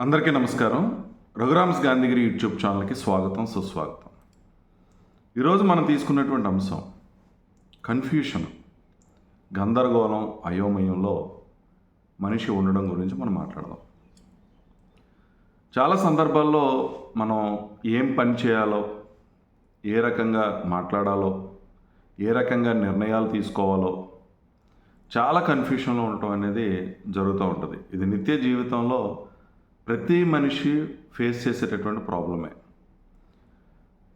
అందరికీ నమస్కారం. రఘురామ్స్ గాంధీగిరి యూట్యూబ్ ఛానల్కి స్వాగతం సుస్వాగతం. ఈరోజు మనం తీసుకున్నటువంటి అంశం కన్ఫ్యూషన్ గందరగోళం అయోమయంలో మనిషి ఉండడం గురించి మనం మాట్లాడదాం. చాలా సందర్భాల్లో మనం ఏం పని చేయాలో ఏ రకంగా మాట్లాడాలో ఏ రకంగా నిర్ణయాలు తీసుకోవాలో చాలా కన్ఫ్యూషన్లో ఉండటం అనేది జరుగుతూ ఉంటుంది. ఇది నిత్య జీవితంలో ప్రతి మనిషి ఫేస్ చేసేటటువంటి ప్రాబ్లమే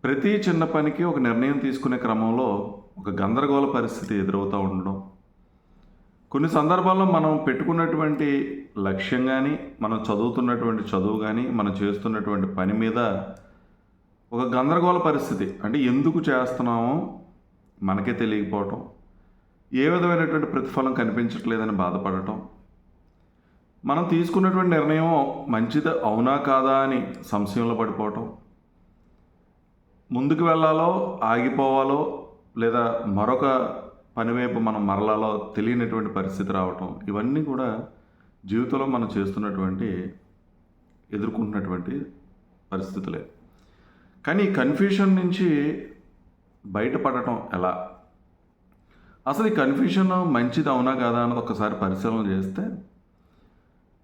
ప్రతి చిన్న పనికి ఒక నిర్ణయం తీసుకునే క్రమంలో ఒక గందరగోళ పరిస్థితి ఎదురవుతూ ఉండడం. కొన్ని సందర్భాల్లో మనం పెట్టుకున్నటువంటి లక్ష్యం కానీ మనం చదువుతున్నటువంటి చదువు కానీ మనం చేస్తున్నటువంటి పని మీద ఒక గందరగోళ పరిస్థితి. అంటే ఎందుకు చేస్తున్నామో మనకే తెలియకపోవటం. ఏ విధమైనటువంటి ప్రతిఫలం కనిపించట్లేదని బాధపడటం. మనం తీసుకున్నటువంటి నిర్ణయం మంచిది అవునా కాదా అని సంశయంలో పడిపోవటం. ముందుకు వెళ్ళాలో ఆగిపోవాలో లేదా మరొక పనివైపు మనం మరలాలో తెలియనటువంటి పరిస్థితి రావటం ఇవన్నీ కూడా జీవితంలో మనం చేస్తున్నటువంటి ఎదుర్కొంటున్నటువంటి పరిస్థితులే. కానీ ఈ కన్ఫ్యూషన్ నుంచి బయటపడటం ఎలా? అసలు ఈ కన్ఫ్యూషన్ మంచిది అవునా కాదా అన్నది ఒకసారి పరిశీలన చేస్తే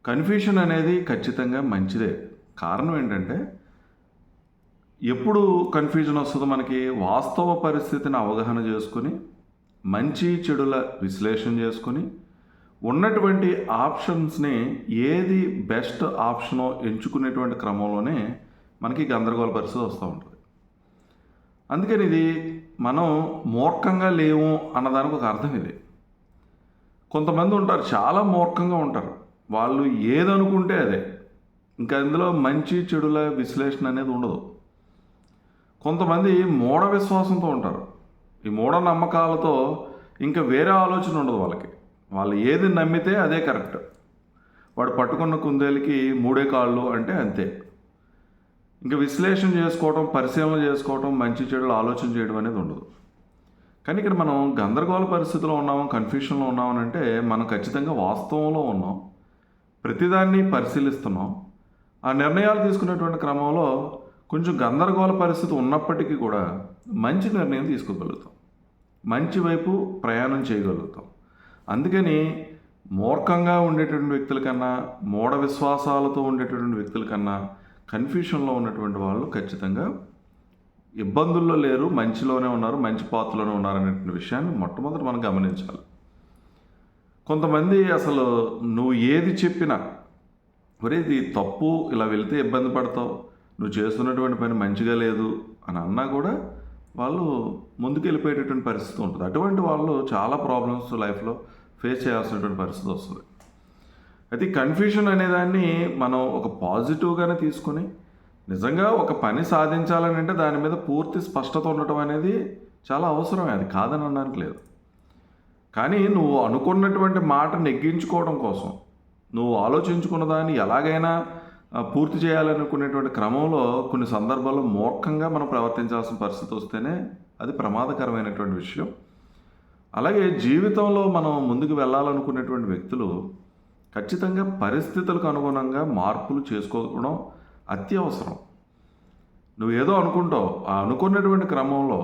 కన్ఫ్యూషన్ అనేది ఖచ్చితంగా మంచిదే. కారణం ఏంటంటే ఎప్పుడు కన్ఫ్యూజన్ వస్తుందో మనకి వాస్తవ పరిస్థితిని అవగాహన చేసుకుని మంచి చెడుల విశ్లేషణ చేసుకుని ఉన్నటువంటి ఆప్షన్స్ని ఏది బెస్ట్ ఆప్షనో ఎంచుకునేటువంటి క్రమంలోనే మనకి గందరగోళ పరిస్థితి వస్తూ ఉంటుంది. అందుకని ఇది మనం మూర్ఖంగా లేవు అన్నదానికి ఒక అర్థం ఇది. కొంతమంది ఉంటారు చాలా మూర్ఖంగా ఉంటారు. వాళ్ళు ఏదనుకుంటే అదే. ఇంకా ఇందులో మంచి చెడుల విశ్లేషణ అనేది ఉండదు. కొంతమంది మూఢ విశ్వాసంతో ఉంటారు. ఈ మూఢ నమ్మకాలతో ఇంకా వేరే ఆలోచన ఉండదు వాళ్ళకి. వాళ్ళు ఏది నమ్మితే అదే కరెక్ట్. వాడు పట్టుకున్న కుందేలకి మూడే కాళ్ళు అంటే అంతే. ఇంకా విశ్లేషణ చేసుకోవటం పరిశీలన చేసుకోవటం మంచి చెడులు ఆలోచన చేయడం అనేది ఉండదు. కానీ ఇక్కడ మనం గందరగోళ పరిస్థితిలో ఉన్నాము కన్ఫ్యూషన్లో ఉన్నామని అంటే మనం ఖచ్చితంగా వాస్తవంలో ఉన్నాం. ప్రతిదాన్ని పరిశీలిస్తున్నాం. ఆ నిర్ణయాలు తీసుకునేటువంటి క్రమంలో కొంచెం గందరగోళ పరిస్థితి ఉన్నప్పటికీ కూడా మంచి నిర్ణయం తీసుకోగలుగుతాం. మంచి వైపు ప్రయాణం చేయగలుగుతాం. అందుకని మూర్ఖంగా ఉండేటటువంటి వ్యక్తుల కన్నా మూఢ విశ్వాసాలతో ఉండేటటువంటి వ్యక్తుల కన్నా కన్ఫ్యూషన్లో ఉన్నటువంటి వాళ్ళు ఖచ్చితంగా ఇబ్బందుల్లో లేరు మంచిలోనే ఉన్నారు మంచి పాత్రలోనే ఉన్నారు అనేటువంటి విషయాన్ని మొట్టమొదటి మనం గమనించాలి. కొంతమంది అసలు నువ్వు ఏది చెప్పినా ఒరే ఇది తప్పు ఇలా వెళ్తే ఇబ్బంది పడతావు నువ్వు చేస్తున్నటువంటి పని మంచిగా లేదు అని అన్నా కూడా వాళ్ళు ముందుకు వెళ్ళిపోయేటటువంటి పరిస్థితి ఉంటుంది. అటువంటి వాళ్ళు చాలా ప్రాబ్లమ్స్ లైఫ్లో ఫేస్ చేయాల్సినటువంటి పరిస్థితి వస్తుంది. అయితే కన్ఫ్యూషన్ అనేదాన్ని మనం ఒక పాజిటివ్గానే తీసుకొని నిజంగా ఒక పని సాధించాలని అంటే దాని మీద పూర్తి స్పష్టత ఉండటం అనేది చాలా అవసరమే. అది కాదని అనడానికి లేదు. కానీ నువ్వు అనుకున్నటువంటి మాట నెగ్గించుకోవడం కోసం నువ్వు ఆలోచించుకున్న దాన్ని ఎలాగైనా పూర్తి చేయాలనుకునేటువంటి క్రమంలో కొన్ని సందర్భాల్లో మూర్ఖంగా మనం ప్రవర్తించాల్సిన పరిస్థితి వస్తేనే అది ప్రమాదకరమైనటువంటి విషయం. అలాగే జీవితంలో మనం ముందుకు వెళ్ళాలనుకునేటువంటి వ్యక్తులు ఖచ్చితంగా పరిస్థితులకు అనుగుణంగా మార్పులు చేసుకోవడం అత్యవసరం. నువ్వు ఏదో అనుకుంటావు ఆ అనుకున్నటువంటి క్రమంలో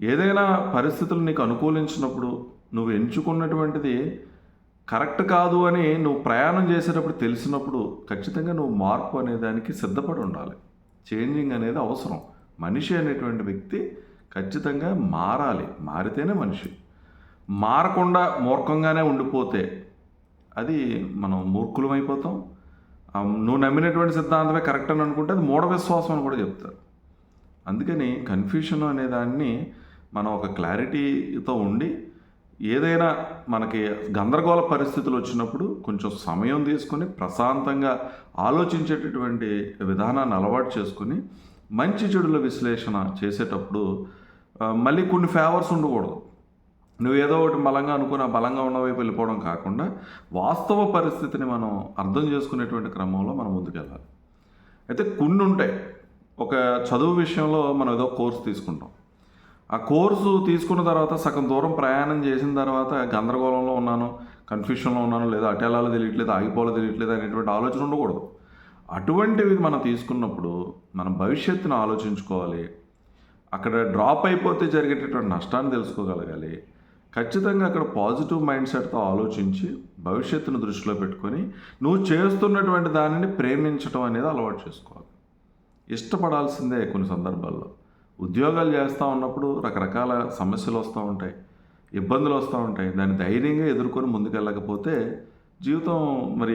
ఏదైనా పరిస్థితులు నీకు అనుకూలించినప్పుడు నువ్వు ఎంచుకున్నటువంటిది కరెక్ట్ కాదు అని నువ్వు ప్రయాణం చేసేటప్పుడు తెలిసినప్పుడు ఖచ్చితంగా నువ్వు మార్పు అనే దానికి సిద్ధపడి ఉండాలి. చేంజింగ్ అనేది అవసరం. మనిషి అనేటువంటి వ్యక్తి ఖచ్చితంగా మారాలి. మారితేనే మనిషి. మారకుండా మూర్ఖంగానే ఉండిపోతే అది మనం మూర్ఖులం అయిపోతాం నువ్వు నమ్మినటువంటి సిద్ధాంతమే కరెక్ట్ అని అనుకుంటే అది మూఢవిశ్వాసం అని కూడా చెప్తారు. అందుకని కన్ఫ్యూషన్ అనే దాన్ని మనం ఒక క్లారిటీతో ఉండి ఏదైనా మనకి గందరగోళ పరిస్థితులు వచ్చినప్పుడు కొంచెం సమయం తీసుకొని ప్రశాంతంగా ఆలోచించేటటువంటి విధానాన్ని అలవాటు చేసుకుని మంచి చెడుల విశ్లేషణ చేసేటప్పుడు మళ్ళీ కొన్ని ఫేవర్స్ ఉండకూడదు. నువ్వు ఏదో ఒకటి బలంగా అనుకుని ఆ బలంగా ఉన్న వైపు వెళ్ళిపోవడం కాకుండా వాస్తవ పరిస్థితిని మనం అర్థం చేసుకునేటువంటి క్రమంలో మనం ముందుకెళ్ళాలి. అయితే కొన్ని ఉంటాయి. ఒక చదువు విషయంలో మనం ఏదో కోర్సు తీసుకుంటాం. ఆ కోర్సు తీసుకున్న తర్వాత సగం దూరం ప్రయాణం చేసిన తర్వాత గందరగోళంలో ఉన్నాను కన్ఫ్యూషన్లో ఉన్నాను లేదా అటెలాలో తెలియట్లేదు ఆగిపోవాలో తెలియట్లేదు అనేటువంటి ఆలోచన ఉండకూడదు. అటువంటివి మనం తీసుకున్నప్పుడు మనం భవిష్యత్తును ఆలోచించుకోవాలి. అక్కడ డ్రాప్ అయిపోతే జరిగేటటువంటి నష్టాన్ని తెలుసుకోగలగాలి. ఖచ్చితంగా అక్కడ పాజిటివ్ మైండ్ సెట్తో ఆలోచించి భవిష్యత్తును దృష్టిలో పెట్టుకొని నువ్వు చేస్తున్నటువంటి దానిని ప్రేమించడం అనేది అలవాటు చేసుకోవాలి. ఇష్టపడాల్సిందే కొన్ని సందర్భాల్లో. ఉద్యోగాలు చేస్తూ ఉన్నప్పుడు రకరకాల సమస్యలు వస్తూ ఉంటాయి ఇబ్బందులు వస్తూ ఉంటాయి. దాన్ని ధైర్యంగా ఎదుర్కొని ముందుకెళ్ళకపోతే జీవితం మరి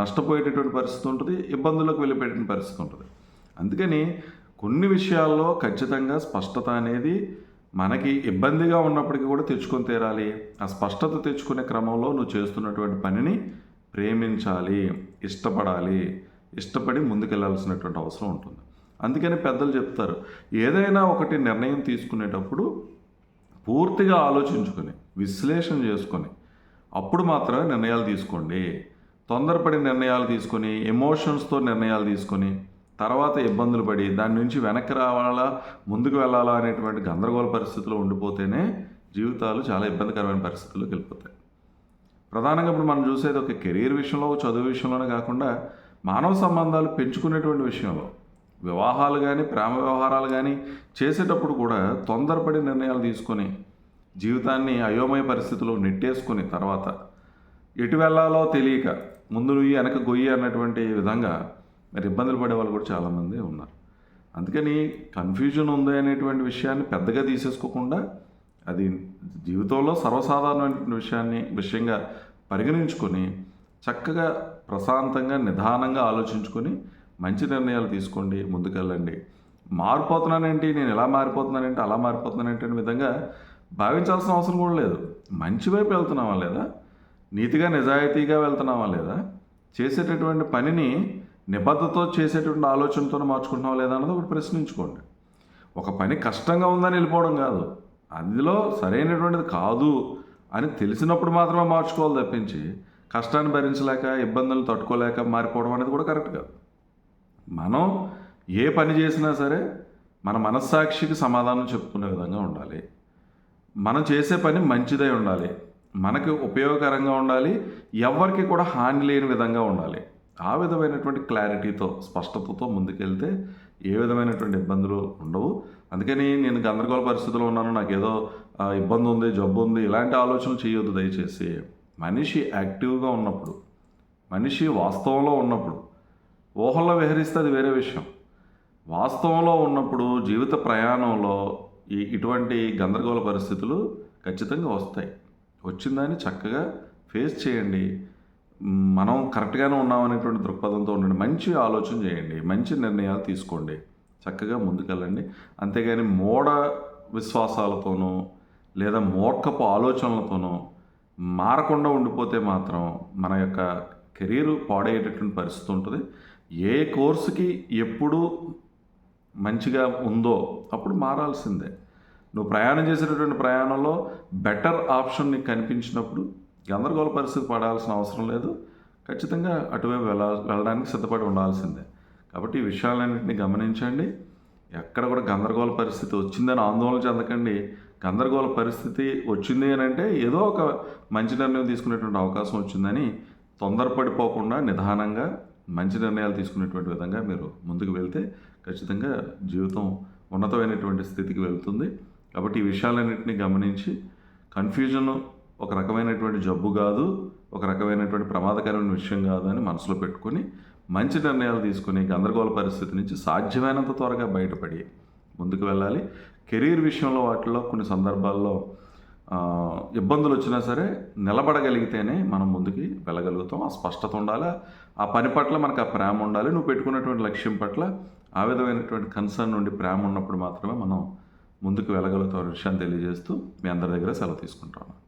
నష్టపోయేటటువంటి పరిస్థితి ఉంటుంది ఇబ్బందులకు వెళ్ళిపోయేట పరిస్థితి ఉంటుంది. అందుకని కొన్ని విషయాల్లో ఖచ్చితంగా స్పష్టత అనేది మనకి ఇబ్బందిగా ఉన్నప్పటికీ కూడా తెచ్చుకొని తీరాలి. ఆ స్పష్టత తెచ్చుకునే క్రమంలో నువ్వు చేస్తున్నటువంటి పనిని ప్రేమించాలి ఇష్టపడాలి ఇష్టపడి ముందుకెళ్ళాల్సినటువంటి అవసరం ఉంటుంది. అందుకని పెద్దలు చెప్తారు. ఏదైనా ఒకటి నిర్ణయం తీసుకునేటప్పుడు పూర్తిగా ఆలోచించుకొని విశ్లేషణ చేసుకొని అప్పుడు మాత్రమే నిర్ణయాలు తీసుకోండి. తొందరపడి నిర్ణయాలు తీసుకొని ఎమోషన్స్తో నిర్ణయాలు తీసుకొని తర్వాత ఇబ్బందులు పడి దాని నుంచి వెనక్కి రావాలా ముందుకు వెళ్ళాలా అనేటువంటి గందరగోళ పరిస్థితిలో ఉండిపోతేనే జీవితాలు చాలా ఇబ్బందికరమైన పరిస్థితుల్లోకి వెళ్ళిపోతాయి. ప్రధానంగా ఇప్పుడు మనం చూసేది ఒక కెరీర్ విషయంలో ఒక చదువు విషయంలోనే కాకుండా మానవ సంబంధాలు పెంచుకునేటువంటి విషయంలో వివాహాలు కానీ ప్రేమ వ్యవహారాలు కానీ చేసేటప్పుడు కూడా తొందరపడి నిర్ణయాలు తీసుకొని జీవితాన్ని అయోమయ పరిస్థితిలో నెట్టేసుకుని తర్వాత ఎటు వెళ్ళాలో తెలియక ముందు నుయ్యి వెనక గొయ్యి అన్నటువంటి విధంగా మరి ఇబ్బందులు పడే వాళ్ళు కూడా చాలామంది ఉన్నారు. అందుకని కన్ఫ్యూజన్ ఉంది అనేటువంటి విషయాన్ని పెద్దగా తీసేసుకోకుండా అది జీవితంలో సర్వసాధారణమైనటువంటి విషయాన్ని విషయంగా పరిగణించుకొని చక్కగా ప్రశాంతంగా నిదానంగా ఆలోచించుకొని మంచి నిర్ణయాలు తీసుకోండి ముందుకెళ్ళండి. మారిపోతున్నానేంటి? నేను ఎలా మారిపోతున్నానేంటి? అలా మారిపోతున్నానేంటి అనే విధంగా భావించాల్సిన అవసరం కూడా లేదు. మంచి వైపు వెళ్తున్నావా లేదా? నీతిగా నిజాయితీగా వెళ్తున్నావా లేదా? చేసేటటువంటి పనిని నిబద్ధతో చేసేటువంటి ఆలోచనతో మార్చుకుంటున్నావా లేదా అన్నది ఒకటి ప్రశ్నించుకోండి. ఒక పని కష్టంగా ఉందని వెళ్ళిపోవడం కాదు. అందులో సరైనటువంటిది కాదు అని తెలిసినప్పుడు మాత్రమే మార్చుకోవాలి తప్పించి కష్టాన్ని భరించలేక ఇబ్బందులు తట్టుకోలేక మారిపోవడం అనేది కూడా కరెక్ట్ కాదు. మనం ఏ పని చేసినా సరే మన మనస్సాక్షికి సమాధానం చెప్పుకునే విధంగా ఉండాలి. మనం చేసే పని మంచిదై ఉండాలి. మనకి ఉపయోగకరంగా ఉండాలి. ఎవరికి కూడా హాని లేని విధంగా ఉండాలి. ఆ విధమైనటువంటి క్లారిటీతో స్పష్టతతో ముందుకెళ్తే ఏ విధమైనటువంటి ఇబ్బందులు ఉండవు. అందుకని నేను గందరగోళ పరిస్థితిలో ఉన్నాను. నాకు ఏదో ఇబ్బంది ఉంది జబ్బు ఉంది ఇలాంటి ఆలోచనలు చేయొద్దు దయచేసి. మనిషి యాక్టివ్గా ఉన్నప్పుడు మనిషి వాస్తవంలో ఉన్నప్పుడు ఊహల్లో విహరిస్తే అది వేరే విషయం. వాస్తవంలో ఉన్నప్పుడు జీవిత ప్రయాణంలో ఈ ఇటువంటి గందరగోళ పరిస్థితులు ఖచ్చితంగా వస్తాయి. వచ్చిందని చక్కగా ఫేస్ చేయండి. మనం కరెక్ట్గానే ఉన్నామనేటువంటి దృక్పథంతో ఉండండి. మంచి ఆలోచన చేయండి. మంచి నిర్ణయాలు తీసుకోండి. చక్కగా ముందుకెళ్ళండి. అంతేగాని మూఢ విశ్వాసాలతోనూ లేదా మూర్ఖపు ఆలోచనలతోనూ మారకుండా ఉండిపోతే మాత్రం మన యొక్క కెరీర్ పాడయ్యేటటువంటి పరిస్థితి ఉంటుంది. ఏ కోర్సుకి ఎప్పుడు మంచిగా ఉందో అప్పుడు మారాల్సిందే. నువ్వు ప్రయాణం చేసేటటువంటి ప్రయాణంలో బెటర్ ఆప్షన్ నీకు కనిపించినప్పుడు గందరగోళ పరిస్థితి పడాల్సిన అవసరం లేదు. ఖచ్చితంగా అటువైపు వెళ్ళ వెళ్ళడానికి సిద్ధపడి ఉండాల్సిందే. కాబట్టి ఈ విషయాలన్నింటినీ గమనించండి. ఎక్కడ కూడా గందరగోళ పరిస్థితి వచ్చిందని ఆందోళన చెందకండి. గందరగోళ పరిస్థితి వచ్చింది అని అంటే ఏదో ఒక మంచి నిర్ణయం తీసుకునేటువంటి అవకాశం వచ్చిందని తొందరపడిపోకుండా నిదానంగా మంచి నిర్ణయాలు తీసుకునేటువంటి విధంగా మీరు ముందుకు వెళ్తే ఖచ్చితంగా జీవితం ఉన్నతమైనటువంటి స్థితికి వెళ్తుంది. కాబట్టి ఈ విషయాలన్నింటినీ గమనించి కన్ఫ్యూజన్ ఒక రకమైనటువంటి జబ్బు కాదు ఒక రకమైనటువంటి ప్రమాదకరమైన విషయం కాదు అని మనసులో పెట్టుకొని మంచి నిర్ణయాలు తీసుకుని గందరగోళ పరిస్థితి నుంచి సాధ్యమైనంత త్వరగా బయటపడి ముందుకు వెళ్ళాలి. కెరీర్ విషయంలో వాటిలో కొన్ని సందర్భాల్లో ఇబ్బందులు వచ్చినా సరే నిలబడగలిగితేనే మనం ముందుకి వెళ్ళగలుగుతాం. ఆ స్పష్టత ఉండాలి? ఆ పని పట్ల మనకు ఆ ప్రేమ ఉండాలి. నువ్వు పెట్టుకున్నటువంటి లక్ష్యం పట్ల ఆ విధమైనటువంటి కన్సర్న్ నుండి ప్రేమ ఉన్నప్పుడు మాత్రమే మనం ముందుకు వెళ్ళగలుగుతాం విషయాన్ని తెలియజేస్తూ మీ అందరి దగ్గర సెలవు తీసుకుంటాను